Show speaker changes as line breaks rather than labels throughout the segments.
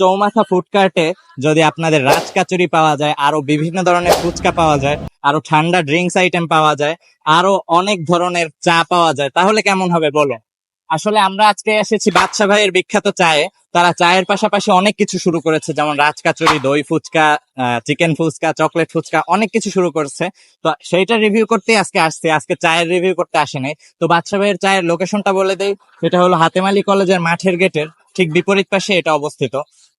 চৌমাথা ফুডকার্টে যদি আপনাদের রাজ রাজকাচুরি পাওয়া যায়, আরও বিভিন্ন ধরনের ফুচকা পাওয়া যায়, আরও ঠান্ডা ড্রিঙ্কস আইটেম পাওয়া যায়, আরও অনেক ধরনের চা পাওয়া যায়, তাহলে কেমন হবে বলো? আসলে আমরা আজকে এসেছি বাদশা ভাইয়ের বিখ্যাত চায়ে। তারা চায়ের পাশাপাশি অনেক কিছু শুরু করেছে, যেমন রাজকাচুরি, দই ফুচকা চিকেন ফুচকা, চকলেট ফুচকা, অনেক কিছু শুরু করেছে। তো সেইটা রিভিউ করতে আজকে আসছে, আজকে চায়ের রিভিউ করতে আসেনি। তো বাদশা ভাইয়ের চায়ের লোকেশনটা বলে দেই, সেটা হলো হাতেমালি কলেজের মাঠের গেটের ঠিক বিপরীত পাশে এটা অবস্থিত।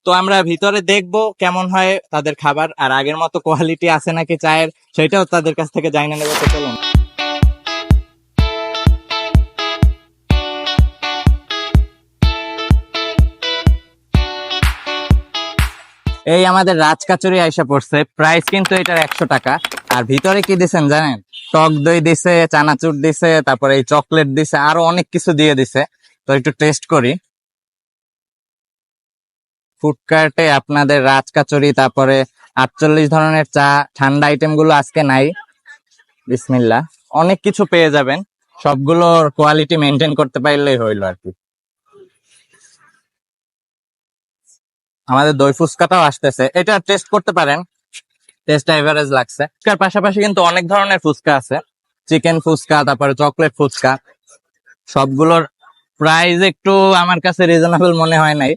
তো আমরা ভিতরে দেখব কেমন হয় তাদের খাবার, আর আগের মতো কোয়ালিটি আছে নাকি চায়ের, সেটাও তাদের কাছ থেকে জানিয়ে নেব, তো চলুন। এই আমাদের রাজ রাজকাচুরি আইসা পড়ছে প্রাইস কিন্তু এটার একশো টাকা। আর ভিতরে কি দিছেন জানেন? টক দই দিছে, চানাচুর দিছে, তারপরে এই চকলেট দিছে, আরও অনেক কিছু দিয়ে দিছে। তো একটু টেস্ট করি। ফুডকার্টে আপনাদের রাজ রাজকাচুরি, তারপরে আটচল্লিশ ধরনের চা, ঠান্ডা আইটেমগুলো আজকে নাই। বিসমিল্লা অনেক কিছু পেয়ে যাবেন। সবগুলোর কোয়ালিটি মেনটেন করতে পারলেই হইল আর কি। আমাদের দই ফুচকাটাও আসতেছে। এটা টেস্ট করতে পারেন। টেস্ট এভারেজ লাগছে। ফুচকার পাশাপাশি কিন্তু অনেক ধরনের ফুচকা আছে। চিকেন ফুচকা, তারপরে চকলেট ফুচকা। সবগুলোর প্রাইস একটু আমার কাছে রিজনেবল মনে হয় নাই।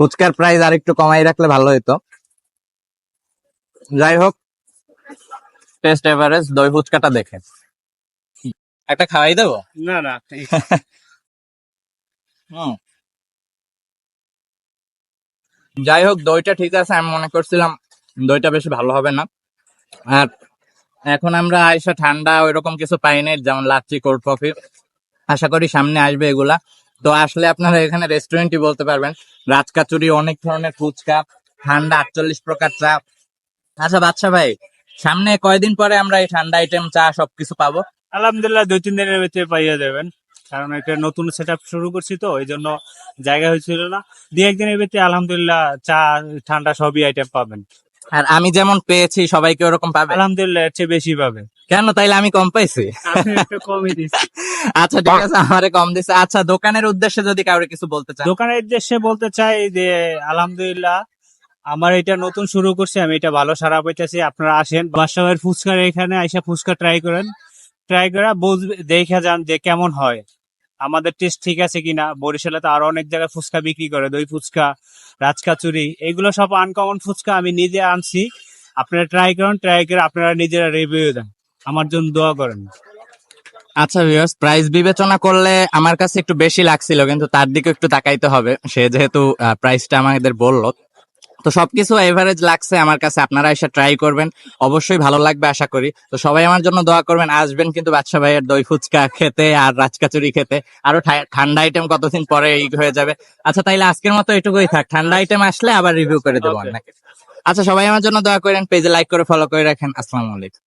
ফুচকার প্রাইস আর একটু কমাই রাখলে ভালো হতো যাই হোক টেস্ট এভারেজ দই ফুচকাটা দেখে একটা খাওয়াই দেবো?
না না
হুম। যাই হোক দইটা ঠিক আছে আমি মনে করছিলাম দইটা বেশি ভালো হবে না। আর এখন আমরা আইসা ঠান্ডা ওইরকম কিছু পাই নাই যেমন লাচ্ছি কোল্ড কফি আশা করি সামনে আসবে এগুলা। তো আসলে আপনারা এখানে রেস্টুরেন্টই বলতে পারবেন। রাজকাচুরি অনেক ধরনের ফুচকা ঠান্ডা আটচল্লিশ প্রকার চা। আচ্ছা বাচ্চা ভাই সামনে কয়দিন পরে আমরা এই ঠান্ডা আইটেম চা সবকিছু পাবো?
আলহামদুলিল্লাহ দুই তিন দিনের ভিতরে পাইয়া যাবেন। কারণ এটা নতুন সেট শুরু করছি তো এই জন্য জায়গা হয়েছিল না। দুই একদিনের ভিতরে আলহামদুলিল্লাহ চা ঠান্ডা সবই আইটেম পাবেন।
আর আমি যেমন পেয়েছি সবাইকে ওরকম পাবে?
আলহামদুলিল্লাহ এর চেয়ে বেশি পাবে।
কেন তাইলে আমি কম পাইছি?
কমই দিচ্ছি
আচ্ছা ঠিক আছে আমারে কম দিছে। আচ্ছা দোকানের উদ্দেশ্যে যদি কাউরে কিছু বলতে চান
দোকানের উদ্দেশ্যে বলতে চাই যে আলহামদুলিল্লাহ আমার এটা নতুন শুরু করছি আমি এটা ভালো সারা পাইতেছি। আপনারা আসেন বাসাবাইয়ের ফুচকার এখানে আইসা ফুচকা ট্রাই করেন। ট্রাই করা বুঝবে দেখে যান যে কেমন হয়। আমাদের টেস্ট ঠিক আছে কিনা? বরিশালে তো আরও অনেক জায়গায় ফুচকা বিক্রি করে দই ফুচকা রাজকাচুরি এগুলো সব আনকমন ফুচকা আমি নিজে আনছি। আপনারা ট্রাই করেন ট্রাই করে আপনারা নিজেরা রিভিউ দেন। আমার জন্য দোয়া করেন।
আচ্ছা ভিউয়ার্স প্রাইস বিবেচনা করলে আমার কাছে একটু বেশি লাগছিল কিন্তু তার দিকে একটু তাকাইতে হবে। সে যেহেতু প্রাইসটা আমাদের বলল। তো সবকিছু এভারেজ লাগছে আমার কাছে আপনারা এসে ট্রাই করবেন। অবশ্যই ভালো লাগবে আশা করি। তো সবাই আমার জন্য দোয়া করবেন আসবেন কিন্তু বাদশা ভাইয়ের দই ফুচকা খেতে আর রাজকাচুরি খেতে। আরও ঠান্ডা আইটেম কতদিন পরে এই হয়ে যাবে। আচ্ছা তাইলে আজকের মতো এটুকুই থাক। ঠান্ডা আইটেম আসলে আবার রিভিউ করে দেবো
Okay.
নাকি আচ্ছা সবাই আমার জন্য দোয়া করেন পেজে লাইক করে ফলো করে রাখেন। আসসালামু আলাইকুম।